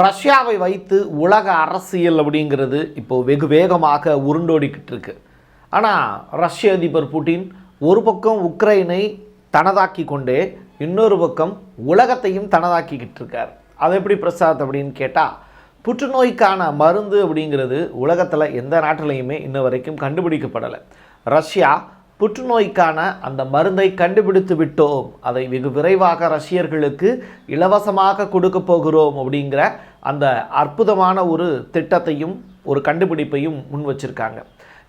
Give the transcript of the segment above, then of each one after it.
ரஷ்யாவை வைத்து உலக அரசியல் அப்படிங்கிறது இப்போ வெகு வேகமாக உருண்டோடிக்கிட்டு இருக்கு. ஆனால் ரஷ்ய அதிபர் புட்டின் ஒரு பக்கம் உக்ரைனை தனதாக்கி கொண்டே இன்னொரு பக்கம் உலகத்தையும் தனதாக்கிக்கிட்டு இருக்கார். அது எப்படி பிரசாத் அப்படின்னு கேட்டால் புற்றுநோய்க்கான மருந்து அப்படிங்கிறது உலகத்தில் எந்த நாட்டிலையுமே இன்ன வரைக்கும் கண்டுபிடிக்கப்படலை. ரஷ்யா புற்றுநோய்க்கான அந்த மருந்தை கண்டுபிடித்து விட்டோம். அதை வெகு விரைவாக ரஷ்யர்களுக்கு இலவசமாக கொடுக்க போகிறோம் அப்படிங்கிற அந்த அற்புதமான ஒரு திட்டத்தையும் ஒரு கண்டுபிடிப்பையும் முன் வச்சுருக்காங்க.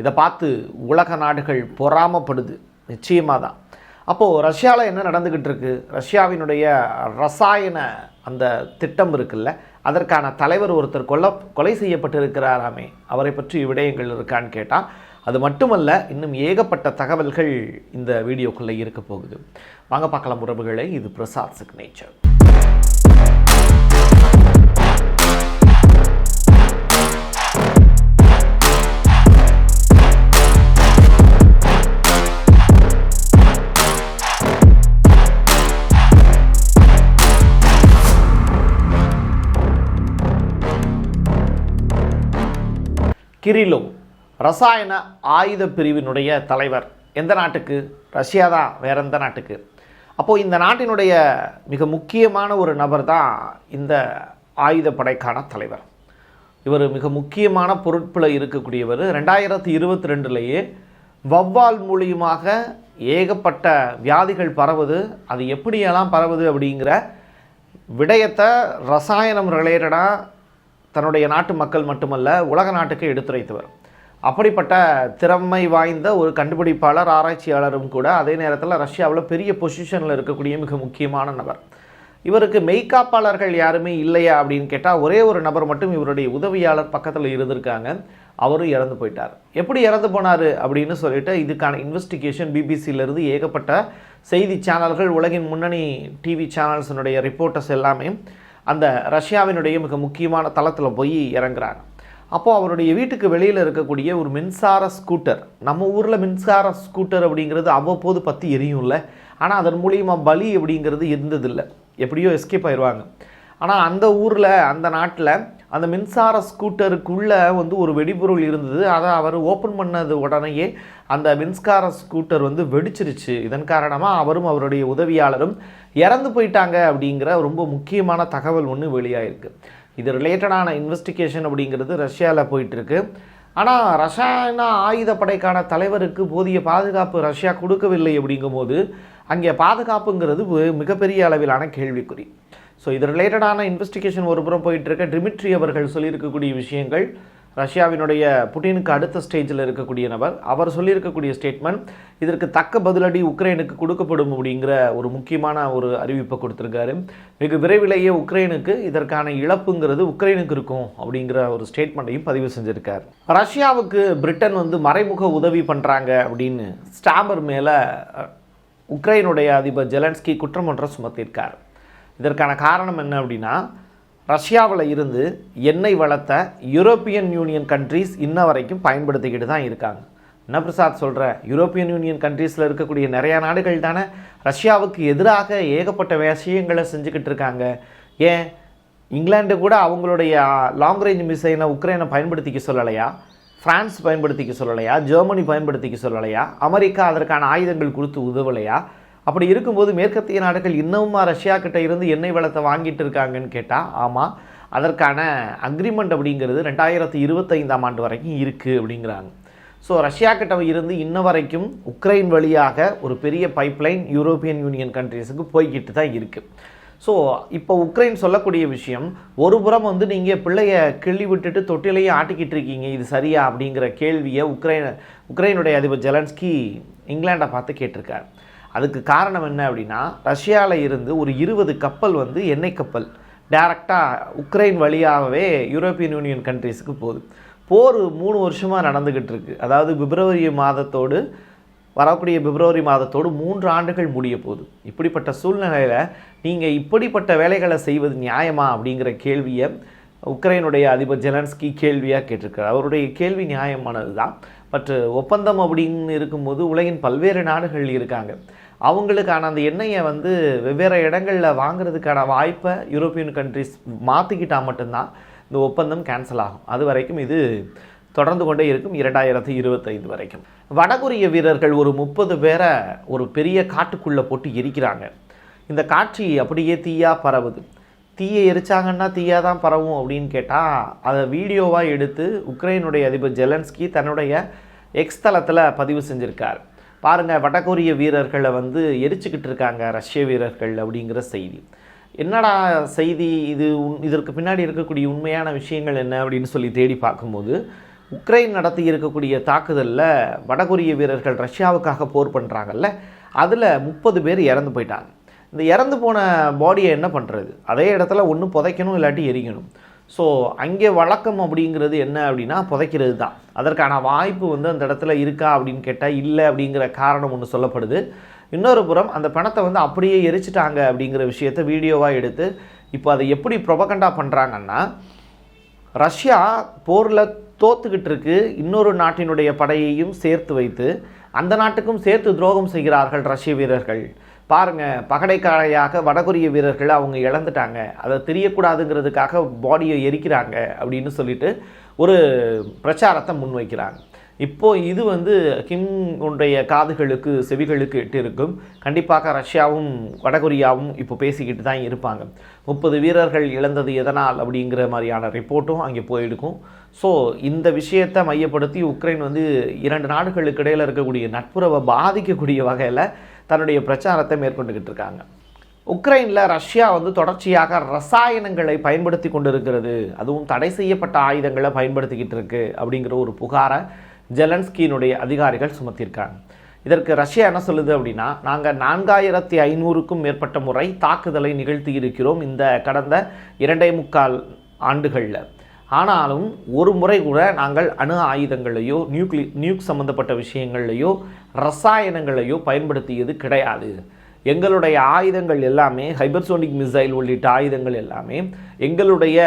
இதை பார்த்து உலக நாடுகள் பொறாமப்படுது. நிச்சயமாக தான். அப்போது ரஷ்யாவில் என்ன நடந்துக்கிட்டு இருக்கு? ரஷ்யாவினுடைய ரசாயன அந்த திட்டம் இருக்குல்ல அதற்கான தலைவர் ஒருத்தர் கொல்ல கொலை செய்யப்பட்டிருக்கிறாராமே. அவரை பற்றி விடயங்கள் இருக்கான்னு கேட்டால் அது மட்டுமல்ல இன்னும் ஏகப்பட்ட தகவல்கள் இந்த வீடியோக்குள்ளே இருக்க போகுது. வாங்க பார்க்கலாம் உறவுகளை. இது பிரசாத் சிக்னேச்சர் கிரிலோ ரசாயன ஆயுத பிரிவினுடைய தலைவர். எந்த நாட்டுக்கு? ரஷ்யா தான் வேற எந்த நாட்டுக்கு? அப்போது இந்த நாட்டினுடைய மிக முக்கியமான ஒரு நபர் தான் இந்த ஆயுதப்படைக்கான தலைவர். இவர் மிக முக்கியமான பொருட்களை இருக்கக்கூடியவர். ரெண்டாயிரத்தி இருபத்தி ரெண்டுலேயே வவ்வால் மூலியமாக ஏகப்பட்ட வியாதிகள் பரவுது. அது எப்படியெல்லாம் பரவுது அப்படிங்கிற விடயத்தை ரசாயனம் ரிலேட்டடாக தன்னுடைய நாட்டு மக்கள் மட்டுமல்ல உலக நாட்டுக்கு எடுத்துரைத்தவர் அப்படிப்பட்ட திறமை வாய்ந்த ஒரு கண்டுபிடிப்பாளர் ஆராய்ச்சியாளரும் கூட அதே நேரத்தில் ரஷ்யாவில் பெரிய பொசிஷனில் இருக்கக்கூடிய மிக முக்கியமான நபர். இவருக்கு மெய்காப்பாளர்கள் யாருமே இல்லையா அப்படின்னு கேட்டால் ஒரே ஒரு நபர் மட்டும் இவருடைய உதவியாளர் பக்கத்தில் இருந்திருக்காங்க. அவரும் இறந்து போயிட்டார். எப்படி இறந்து போனார் அப்படின்னு சொல்லிட்டு இதுக்கான இன்வெஸ்டிகேஷன் பிபிசியிலிருந்து ஏகப்பட்ட செய்தி சேனல்கள் உலகின் முன்னணி டிவி சேனல்ஸினுடைய ரிப்போர்ட்டர்ஸ் எல்லாமே அந்த ரஷ்யாவினுடைய மிக முக்கியமான தளத்தில் போய் இறங்குறாங்க. அப்போது அவருடைய வீட்டுக்கு வெளியில் இருக்கக்கூடிய ஒரு மின்சார ஸ்கூட்டர் நம்ம ஊரில் மின்சார ஸ்கூட்டர் அப்படிங்கிறது அவ்வப்போது பற்றி எரியும்ல. ஆனால் அதன் மூலியமாக பலி அப்படிங்கிறது இருந்ததில்லை. எப்படியோ எஸ்கேப் ஆயிடுவாங்க ஆனால் அந்த ஊரில் அந்த நாட்டில் அந்த மின்சார ஸ்கூட்டருக்குள்ளே வந்து ஒரு வெடிபொருள் இருந்தது. அதை அவர் ஓப்பன் பண்ணது உடனேயே அந்த மின்சார ஸ்கூட்டர் வந்து வெடிச்சிருச்சு. இதன் காரணமாக அவரும் அவருடைய உதவியாளரும் இறந்து போயிட்டாங்க அப்படிங்கிற ரொம்ப முக்கியமான தகவல் ஒன்று வெளியாகிருக்கு இது ரிலேட்டடான இன்வெஸ்டிகேஷன் அப்படிங்கிறது ரஷ்யாவில் போயிட்டுருக்கு. ஆனால் ரசாயன ஆயுதப்படைக்கான தலைவருக்கு போதிய பாதுகாப்பு ரஷ்யா கொடுக்கவில்லை அப்படிங்கும்போது அங்கே பாதுகாப்புங்கிறது மிகப்பெரிய அளவிலான கேள்விக்குறி. ஸோ இது ரிலேட்டடான இன்வெஸ்டிகேஷன் ஒரு புறம் போயிட்டு டிமிட்ரி அவர்கள் சொல்லியிருக்கக்கூடிய விஷயங்கள் ரஷ்யாவினுடைய புட்டினுக்கு அடுத்த ஸ்டேஜில் இருக்கக்கூடிய நபர். அவர் சொல்லியிருக்கக்கூடிய ஸ்டேட்மெண்ட் இதற்கு தக்க பதிலடி உக்ரைனுக்கு கொடுக்கப்படும் அப்படிங்கிற ஒரு முக்கியமான ஒரு அறிவிப்பை கொடுத்துருக்காரு. வெகு விரைவிலேயே உக்ரைனுக்கு இதற்கான இழப்புங்கிறது உக்ரைனுக்கு இருக்கும் அப்படிங்கிற ஒரு ஸ்டேட்மெண்ட்டையும் பதிவு செஞ்சுருக்கார். ரஷ்யாவுக்கு பிரிட்டன் வந்து மறைமுக உதவி பண்ணுறாங்க அப்படின்னு ஸ்டாம்பர் மேலே உக்ரைனுடைய அதிபர் ஜெலன்ஸ்கி குற்றம் ஒன்றை சுமத்தியிருக்கார் இதற்கான காரணம் என்ன அப்படின்னா ரஷ்யாவில் இருந்து எண்ணெய் வளத்தை யூரோப்பியன் யூனியன் கண்ட்ரீஸ் இன்ன வரைக்கும் பயன்படுத்திக்கிட்டு தான் இருக்காங்க. என்ன பிரசாத் சொல்கிற யூரோப்பியன் யூனியன் கண்ட்ரீஸில் இருக்கக்கூடிய நிறையா நாடுகள் தானே ரஷ்யாவுக்கு எதிராக ஏகப்பட்ட விஷயங்களை செஞ்சுக்கிட்டு இருக்காங்க. ஏன்? இங்கிலாண்டு கூட அவங்களுடைய லாங் ரேஞ்ச் மிசைனை உக்ரைனை பயன்படுத்திக்க சொல்லலையா? ஃப்ரான்ஸ் பயன்படுத்திக்க சொல்லலையா? ஜெர்மனி பயன்படுத்திக்க சொல்லலையா? அமெரிக்கா அதற்கான ஆயுதங்கள் கொடுத்து உதவலையா? அப்படி இருக்கும்போது மேற்கத்திய நாடுகள் இன்னமுமா ரஷ்யா கிட்ட இருந்து எண்ணெய் வளத்தை வாங்கிட்டு இருக்காங்கன்னு கேட்டால் ஆமாம் அதற்கான அக்ரிமெண்ட் அப்படிங்கிறது ரெண்டாயிரத்தி இருபத்தைந்தாம் ஆண்டு வரைக்கும் இருக்குது அப்படிங்கிறாங்க. ஸோ ரஷ்யா கிட்ட இருந்து இன்ன வரைக்கும் உக்ரைன் வழியாக ஒரு பெரிய பைப்லைன் யூரோப்பியன் யூனியன் கண்ட்ரீஸுக்கு போய்கிட்டு தான் இருக்குது ஸோ இப்போ உக்ரைன் சொல்லக்கூடிய விஷயம் ஒரு புறம் வந்து நீங்கள் பிள்ளைய கிள்ளி விட்டுட்டு தொட்டிலையே ஆட்டிக்கிட்டு இருக்கீங்க இது சரியா அப்படிங்கிற கேள்வியை உக்ரைன் உக்ரைனுடைய அதிபர் ஜெலன்ஸ்கி இங்கிலாண்டை பார்த்து கேட்டிருக்கார். அதுக்கு காரணம் என்ன அப்படின்னா ரஷ்யாவில் இருந்து ஒரு இருபது கப்பல் வந்து எண்ணெய் கப்பல் டேரெக்டாக உக்ரைன் வழியாகவே யூரோப்பியன் யூனியன் கண்ட்ரீஸுக்கு போகுது. போர் மூணு வருஷமாக நடந்துக்கிட்டு இருக்குது அதாவது பிப்ரவரி மாதத்தோடு வரக்கூடிய பிப்ரவரி மாதத்தோடு மூன்று ஆண்டுகள் முடிய போகுது. இப்படிப்பட்ட சூழ்நிலையில் நீங்கள் இப்படிப்பட்ட வேலைகளை செய்வது நியாயமா அப்படிங்கிற கேள்வியை உக்ரைனுடைய அதிபர் ஜெலன்ஸ்கி கேள்வியாக கேட்டிருக்கார். அவருடைய கேள்வி நியாயமானது தான் பட் ஒப்பந்தம் அப்படின்னு இருக்கும்போது உலகின் பல்வேறு நாடுகள் இருக்காங்க. அவங்களுக்கான அந்த எண்ணெயை வந்து வெவ்வேறு இடங்களில் வாங்குறதுக்கான வாய்ப்பை யூரோப்பியன் கண்ட்ரிஸ் மாற்றிக்கிட்டால் மட்டும்தான் இந்த ஒப்பந்தம் கேன்சல் ஆகும். அது வரைக்கும் இது தொடர்ந்து கொண்டே இருக்கும். இரண்டாயிரத்தி இருபத்தைந்து வரைக்கும். வடகொரிய வீரர்கள் ஒரு முப்பது பேரை ஒரு பெரிய காட்டுக்குள்ளே போட்டு எரிக்கிறாங்க. இந்த காட்சி அப்படியே தீயாக பரவுது. தீயை எரிச்சாங்கன்னா தீயாக தான் பரவும் அப்படின்னு கேட்டால் அதை வீடியோவாக எடுத்து உக்ரைனுடைய அதிபர் ஜெலன்ஸ்கி தன்னுடைய எக்ஸ் தளத்தில் பதிவு செஞ்சுருக்கார். பாருங்கள் வடகொரிய வீரர்களை வந்து எரிச்சுக்கிட்டு இருக்காங்க ரஷ்ய வீரர்கள் அப்படிங்கிற செய்தி. என்னடா செய்தி இது? உன் இதற்கு பின்னாடி இருக்கக்கூடிய உண்மையான விஷயங்கள் என்ன அப்படின்னு சொல்லி தேடி பார்க்கும்போது உக்ரைன் நடத்தி இருக்கக்கூடிய தாக்குதலில் வடகொரிய வீரர்கள் ரஷ்யாவுக்காக போர் பண்ணுறாங்கல்ல அதில் முப்பது பேர் இறந்து போயிட்டாங்க. இந்த இறந்து போன பாடியை என்ன பண்ணுறது அதே இடத்துல ஒன்று புதைக்கணும் இல்லாட்டி எரிக்கணும். ஸோ அங்கே வழக்கம் அப்படிங்கிறது என்ன அப்படின்னா புதைக்கிறது தான். அதற்கான வாய்ப்பு வந்து அந்த இடத்துல இருக்கா அப்படின்னு கேட்டால் இல்லை அப்படிங்கிற காரணம் ஒன்று சொல்லப்படுது. இன்னொரு புறம் அந்த பணத்தை வந்து அப்படியே எரிச்சிட்டாங்க அப்படிங்கிற விஷயத்த வீடியோவாக எடுத்து இப்போ அதை எப்படி ப்ரொபகண்டா பண்ணுறாங்கன்னா ரஷ்யா போரில் தோத்துக்கிட்டு இருக்கு. இன்னொரு நாட்டினுடைய படையையும் சேர்த்து வைத்து அந்த நாட்டுக்கும் சேர்த்து துரோகம் செய்கிறார்கள் ரஷ்ய வீரர்கள். பாருங்கள் பகடைக்காரையாக வடகொரிய வீரர்கள் அவங்க இழந்துட்டாங்க. அதை தெரியக்கூடாதுங்கிறதுக்காக பாடியை எரிக்கிறாங்க அப்படின்னு சொல்லிட்டு ஒரு பிரச்சாரத்தை முன்வைக்கிறாங்க. இப்போது இது வந்து கிம் உடைய காதுகளுக்கு செவிகளுக்கு எட்டிருக்கும் கண்டிப்பாக ரஷ்யாவும் வடகொரியாவும் இப்போ பேசிக்கிட்டு தான் இருப்பாங்க. முப்பது வீரர்கள் இழந்தது எதனால் அப்படிங்கிற மாதிரியான ரிப்போர்ட்டும் அங்கே போயிருக்கும். ஸோ இந்த விஷயத்தை மையப்படுத்தி உக்ரைன் வந்து இரண்டு நாடுகளுக்கு இடையில் இருக்கக்கூடிய நட்புறவை பாதிக்கக்கூடிய வகையில் தன்னுடைய பிரச்சாரத்தை மேற்கொண்டுக்கிட்டு இருக்காங்க. உக்ரைனில் ரஷ்யா வந்து தொடர்ச்சியாக ரசாயனங்களை பயன்படுத்தி கொண்டிருக்கிறது. அதுவும் தடை செய்யப்பட்ட ஆயுதங்களை பயன்படுத்திக்கிட்டு இருக்கு அப்படிங்கிற ஒரு புகாரை ஜெலன்ஸ்கியினுடைய அதிகாரிகள் சுமத்தியிருக்காங்க. இதற்கு ரஷ்யா என்ன சொல்லுது அப்படின்னா நாங்கள் நான்காயிரத்தி ஐநூறுக்கும் மேற்பட்ட முறை தாக்குதலை நிகழ்த்தி இருக்கிறோம் இந்த கடந்த இரண்டே முக்கால் ஆண்டுகளில். ஆனாலும் ஒரு முறை கூட நாங்கள் அணு ஆயுதங்களையோ நியூக்ளி நியூக் சம்மந்தப்பட்ட விஷயங்கள்லையோ ரசாயனங்களையோ பயன்படுத்தியது கிடையாது. எங்களுடைய ஆயுதங்கள் எல்லாமே ஹைபர்சோனிக் மிசைல் உள்ளிட்ட ஆயுதங்கள் எல்லாமே எங்களுடைய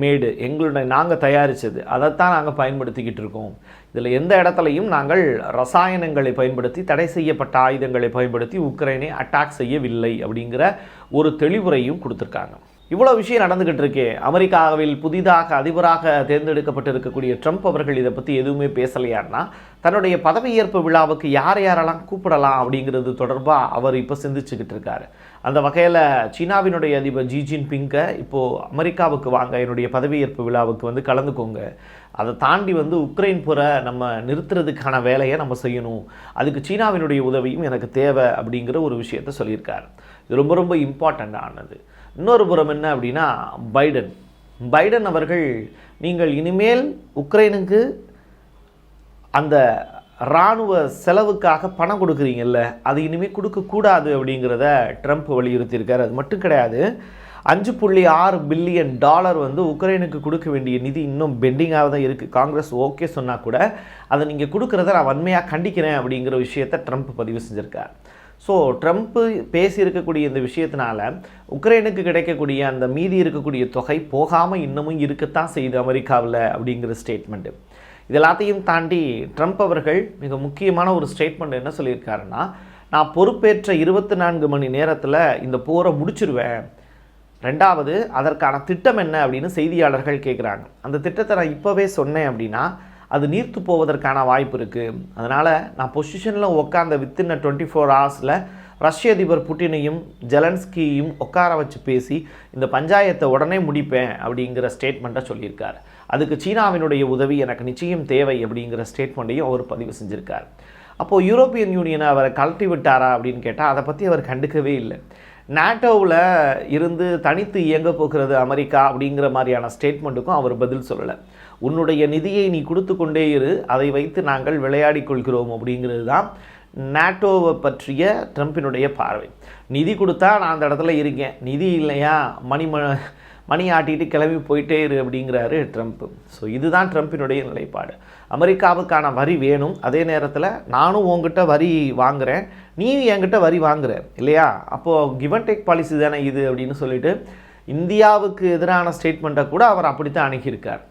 மேடு எங்களுடைய நாங்கள் தயாரித்தது அதைத்தான் நாங்கள் பயன்படுத்திக்கிட்டு இருக்கோம். இதில் எந்த இடத்துலையும் நாங்கள் ரசாயனங்களை பயன்படுத்தி தடை செய்யப்பட்ட ஆயுதங்களை பயன்படுத்தி உக்ரைனை அட்டாக் செய்யவில்லை அப்படிங்கிற ஒரு தெளிவுரையும் கொடுத்துருக்காங்க. இவ்வளோ விஷயம் நடந்துக்கிட்டு இருக்கே அமெரிக்காவில் புதிதாக அதிபராக தேர்ந்தெடுக்கப்பட்டிருக்கக்கூடிய ட்ரம்ப் அவர்கள் இதை பற்றி எதுவுமே பேசலையான்னா தன்னுடைய பதவியேற்பு விழாவுக்கு யார் யாரெல்லாம் கூப்பிடலாம் அப்படிங்கிறது தொடர்பாக அவர் இப்போ சிந்திச்சுக்கிட்டு இருக்காரு அந்த வகையில் சீனாவினுடைய அதிபர் ஜி ஜின்பிங்கை இப்போது அமெரிக்காவுக்கு வாங்க என்னுடைய பதவியேற்பு விழாவுக்கு வந்து கலந்துக்கோங்க. அதை தாண்டி வந்து உக்ரைன் புற நம்ம நிறுத்துறதுக்கான வேலையை நம்ம செய்யணும். அதுக்கு சீனாவினுடைய உதவியும் எனக்கு தேவை அப்படிங்கிற ஒரு விஷயத்த சொல்லியிருக்காரு. இது ரொம்ப ரொம்ப இம்பார்ட்டண்ட்டானது இன்னொரு புறம் என்ன அப்படின்னா பைடன். பைடன் அவர்கள் நீங்கள் இனிமேல் உக்ரைனுக்கு அந்த இராணுவ செலவுக்காக பணம் கொடுக்குறீங்கல்ல அது இனிமேல் கொடுக்கக்கூடாது அப்படிங்கிறத ட்ரம்ப் வலியுறுத்தியிருக்கார். அது மட்டும் கிடையாது அஞ்சு புள்ளி ஆறு பில்லியன் டாலர் வந்து உக்ரைனுக்கு கொடுக்க வேண்டிய நிதி இன்னும் பெண்டிங்காக தான் இருக்குது காங்கிரஸ் ஓகே சொன்னால் கூட அதை நீங்கள் கொடுக்குறத நான் வன்மையாக கண்டிக்கிறேன் அப்படிங்கிற விஷயத்தை ட்ரம்ப் பதிவு செஞ்சுருக்கார். ஸோ ட்ரம்ப்பு பேசியிருக்கக்கூடிய இந்த விஷயத்தினால உக்ரைனுக்கு கிடைக்கக்கூடிய அந்த மீதி இருக்கக்கூடிய தொகை போகாமல் இன்னமும் இருக்கத்தான் செய்யுது அமெரிக்காவில் அப்படிங்கிற ஸ்டேட்மெண்ட்டு இது எல்லாத்தையும் தாண்டி ட்ரம்ப் அவர்கள் மிக முக்கியமான ஒரு ஸ்டேட்மெண்ட் என்ன சொல்லியிருக்காருன்னா நான் பொறுப்பேற்ற இருபத்தி நான்கு மணி நேரத்தில் இந்த போரை முடிச்சிருவேன். ரெண்டாவது அதற்கான திட்டம் என்ன? அப்படின்னு செய்தியாளர்கள் கேட்குறாங்க அந்த திட்டத்தை நான் இப்போவே சொன்னேன் அப்படின்னா அது நீர்த்து போவதற்கான வாய்ப்பு இருக்குது அதனால் நான் பொசிஷனில் உட்காந்த வித்தின் டுவெண்ட்டி ஃபோர் ஹவர்ஸில் ரஷ்ய அதிபர் புட்டினையும் ஜெலன்ஸ்கியையும் உட்கார வச்சு பேசி இந்த பஞ்சாயத்தை உடனே முடிப்பேன் அப்படிங்கிற ஸ்டேட்மெண்ட்டை சொல்லியிருக்கார். அதுக்கு சீனாவினுடைய உதவி எனக்கு நிச்சயம் தேவை அப்படிங்கிற ஸ்டேட்மெண்ட்டையும் அவர் பதிவு செஞ்சுருக்கார். அப்போது யூரோப்பியன் யூனியனை அவரை கழட்டி விட்டாரா அப்படின்னு கேட்டால் அதை பற்றி அவர் கண்டுக்கவே இல்லை. நாட்டோவில் இருந்து தனித்து இயங்க போகிறது அமெரிக்கா அப்படிங்கிற மாதிரியான ஸ்டேட்மெண்ட்டுக்கும் அவர் பதில் சொல்லலை. உன்னுடைய நிதியை நீ கொடுத்து கொண்டே இரு அதை வைத்து நாங்கள் விளையாடி கொள்கிறோம் அப்படிங்கிறது தான் நாட்டோவை பற்றிய ட்ரம்ப்பினுடைய பார்வை. நிதி கொடுத்தா நான் அந்த இடத்துல இருக்கேன். நிதி இல்லையா? மணி ம மணி ஆட்டிட்டு கிளம்பி போயிட்டே இரு அப்படிங்கிறாரு ட்ரம்ப். ஸோ இதுதான் ட்ரம்ப்பினுடைய நிலைப்பாடு. அமெரிக்காவுக்கான வரி வேணும். அதே நேரத்தில் நானும் உங்ககிட்ட வரி வாங்குகிறேன் நீ என்கிட்ட வரி வாங்குற இல்லையா? அப்போது கிவன் டேக் பாலிசி தானே இது அப்படின்னு சொல்லிட்டு இந்தியாவுக்கு எதிரான ஸ்டேட்மெண்ட்டை கூட அவர் அப்படித்தான் அணுகியிருக்கார்.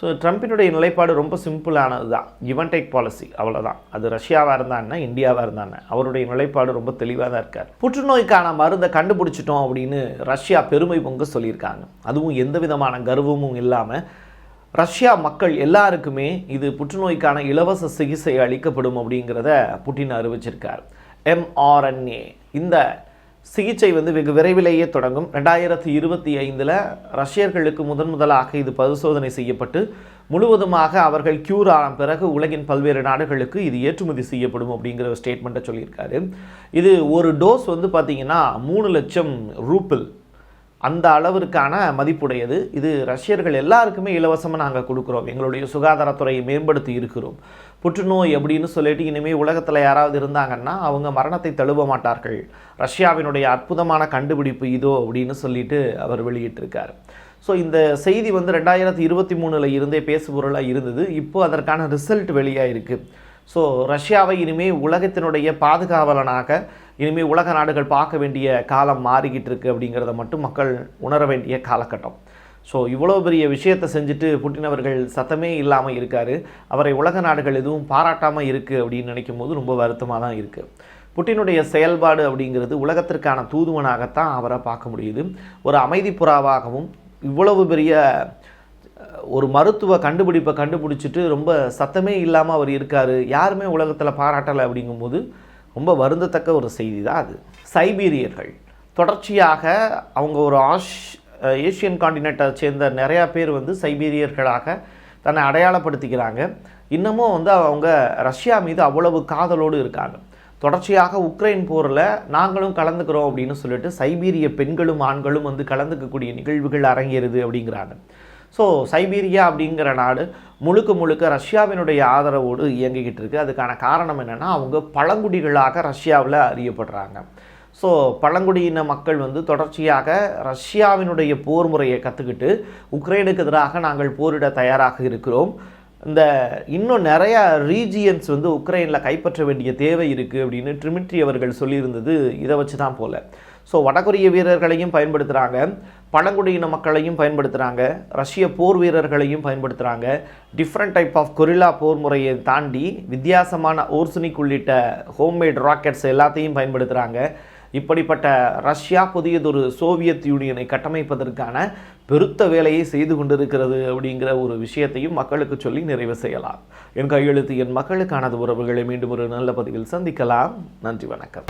ஸோ ட்ரம்ப்பினுடைய நிலைப்பாடு ரொம்ப சிம்பிளானது தான் கிவன் டேக் பாலிசி அவ்வளோதான் அது ரஷ்யாவாக இருந்தான்னா இந்தியாவாக இருந்தானே அவருடைய நிலைப்பாடு ரொம்ப தெளிவாக தான் இருக்கார். புற்றுநோய்க்கான மருந்தை கண்டுபிடிச்சிட்டோம் அப்படின்னு ரஷ்யா பெருமை பொங்க சொல்லியிருக்காங்க. அதுவும் எந்த விதமான கர்வமும் இல்லாமல் ரஷ்யா மக்கள் எல்லாருக்குமே இது புற்றுநோய்க்கான இலவச சிகிச்சை அளிக்கப்படும் அப்படிங்கிறத புட்டின் அறிவிச்சிருக்கார். எம்ஆர்என்ஏ இந்த சிகிச்சை வந்து வெகு விரைவிலேயே தொடங்கும். ரெண்டாயிரத்தி இருபத்தி ஐந்தில் ரஷ்யர்களுக்கு முதன் முதலாக இது பரிசோதனை செய்யப்பட்டு முழுவதுமாக அவர்கள் கியூர் ஆன பிறகு உலகின் பல்வேறு நாடுகளுக்கு இது ஏற்றுமதி செய்யப்படும் அப்படிங்கிற ஒரு ஸ்டேட்மெண்ட்டை சொல்லியிருக்காரு. இது ஒரு டோஸ் வந்து பார்த்திங்கன்னா மூணு லட்சம் ரூபிள் அந்த அளவிற்கான மதிப்புடையது. இது ரஷ்யர்கள் எல்லாருக்குமே இலவசமாக நாங்கள் கொடுக்குறோம். எங்களுடைய சுகாதாரத்துறையை மேம்படுத்தி இருக்கிறோம். புற்றுநோய் அப்படின்னு சொல்லிட்டு இனிமேல் உலகத்தில் யாராவது இருந்தாங்கன்னா அவங்க மரணத்தை தழுவ மாட்டார்கள். ரஷ்யாவினுடைய அற்புதமான கண்டுபிடிப்பு இதோ அப்படின்னு சொல்லிட்டு அவர் வெளியிட்டிருக்கார். ஸோ இந்த செய்தி வந்து ரெண்டாயிரத்தி இருபத்தி மூணில் இருந்தே பேசுபொருளாக இருந்தது. இப்போ அதற்கான ரிசல்ட் வெளியாக இருக்குது ஸோ ரஷ்யாவை இனிமேல் உலகத்தினுடைய பாதுகாவலனாக இனிமேல் உலக நாடுகள் பார்க்க வேண்டிய காலம் மாறிக்கிட்டு இருக்குது அப்படிங்கிறத மட்டும் மக்கள் உணர வேண்டிய காலகட்டம். ஸோ இவ்வளோ பெரிய விஷயத்தை செஞ்சுட்டு புட்டின் அவர்கள் சத்தமே இல்லாமல் இருக்கார். அவரை உலக நாடுகள் எதுவும் பாராட்டாமல் இருக்குது அப்படின்னு நினைக்கும் போது ரொம்ப வருத்தமாக தான் இருக்குது புட்டினுடைய செயல்பாடு அப்படிங்கிறது உலகத்திற்கான தூதுவனாகத்தான் அவரை பார்க்க முடியுது. ஒரு அமைதி புறாவாகவும் இவ்வளவு பெரிய ஒரு மருத்துவ கண்டுபிடிப்பை கண்டுபிடிச்சிட்டு ரொம்ப சத்தமே இல்லாமல் அவர் இருக்கார். யாருமே உலகத்தில் பாராட்டலை அப்படிங்கும்போது ரொம்ப வருந்தத்தக்க ஒரு செய்தி தான் அது. சைபீரியர்கள். தொடர்ச்சியாக அவங்க ஒரு ஆஷ் ஏஷியன் காண்டினெட்டை சேர்ந்த நிறையா பேர் வந்து சைபீரியர்களாக தன்னை அடையாளப்படுத்திக்கிறாங்க. இன்னமும் வந்து அவங்க ரஷ்யா மீது அவ்வளவு காதலோடு இருக்காங்க. தொடர்ச்சியாக உக்ரைன் போரில் நாங்களும் கலந்துக்கிறோம் அப்படின்னு சொல்லிட்டு சைபீரிய பெண்களும் ஆண்களும் வந்து கலந்துக்கக்கூடிய நிகழ்வுகள் அரங்கேறுது அப்படிங்கிறாங்க. ஸோ சைபீரியா அப்படிங்கிற நாடு முழுக்க முழுக்க ரஷ்யாவினுடைய ஆதரவோடு இயங்கிக்கிட்டு இருக்குது அதுக்கான காரணம் என்னென்னா அவங்க பழங்குடிகளாக ரஷ்யாவில் அறியப்படுறாங்க. ஸோ பழங்குடியின மக்கள் வந்து தொடர்ச்சியாக ரஷ்யாவினுடைய போர் முறையை கற்றுக்கிட்டு உக்ரைனுக்கு எதிராக நாங்கள் போரிட தயாராக இருக்கிறோம். இந்த இன்னும் நிறையா ரீஜியன்ஸ் வந்து உக்ரைனில் கைப்பற்ற வேண்டிய தேவை இருக்குது அப்படின்னு ட்ரிமிட்ரி அவர்கள் சொல்லியிருந்தது இதை வச்சு தான் போல். ஸோ வடகொரிய வீரர்களையும் பயன்படுத்துகிறாங்க பழங்குடியின மக்களையும் பயன்படுத்துகிறாங்க ரஷ்ய போர் வீரர்களையும் பயன்படுத்துகிறாங்க டிஃப்ரெண்ட் டைப் ஆஃப் கொரில்லா போர் முறையை தாண்டி வித்தியாசமான ஓர்சுனிக் உள்ளிட்ட ஹோம்மேட் ராக்கெட்ஸ் எல்லாத்தையும் பயன்படுத்துகிறாங்க இப்படிப்பட்ட ரஷ்யா புதியதொரு சோவியத் யூனியனை கட்டமைப்பதற்கான பெருத்த வேலையை செய்து கொண்டிருக்கிறது அப்படிங்கிற ஒரு விஷயத்தையும் மக்களுக்கு சொல்லி நிறைவு செய்யலாம். என் கையெழுத்து என் மக்களுக்கானது உறவுகளை மீண்டும் ஒரு நல்ல பதிவில் சந்திக்கலாம். நன்றி வணக்கம்.